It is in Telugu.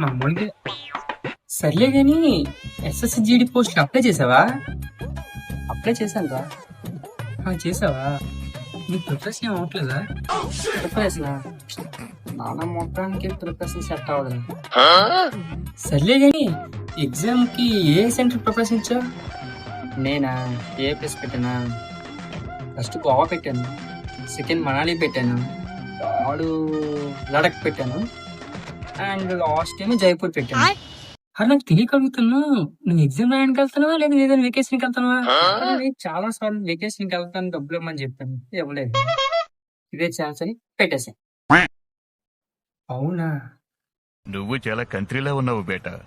మామూలుగా గాని ఎస్ఎస్సి జీడి పోస్ట్ అప్లై చేసావా అప్లై చేశాను చేసావా నీ ప్రిపరేషన్ ఏం అవ్వట్లేదా ప్రిపరేషనా నాన్న మొత్తానికి ప్రిపరేషన్ సెట్ అవ్వదు సర్లే కానీ ఎగ్జామ్కి ఏ సెంటర్ ప్రిపరేషన్ ఇచ్చావు? నేనా? ఏ ప్లేస్ పెట్టానా? ఫస్ట్ గోవా పెట్టాను. సెకండ్ మనాలి పెట్టాను. థర్డ్ లడక్ పెట్టాను. అండ్ లాస్ట్ ఏమో జైపూర్ పెట్టాను. అది నాకు తెలియక అడుగుతున్నా నువ్వు ఎగ్జామ్ రాయడానికి వెళ్తున్నావా? లేదా ఏదైనా వెకేషన్కి వెళ్తున్నావా? నేను చాలా సార్లు వెకేషన్కి వెళ్తాను డబ్బులు ఇవ్వమని చెప్పాను. ఇవ్వలేదు. ఇదే ఛాన్స్ అని పెట్టేసాను అవునా? నువ్వు చాలా కంట్రీలో ఉన్నావు బేటా.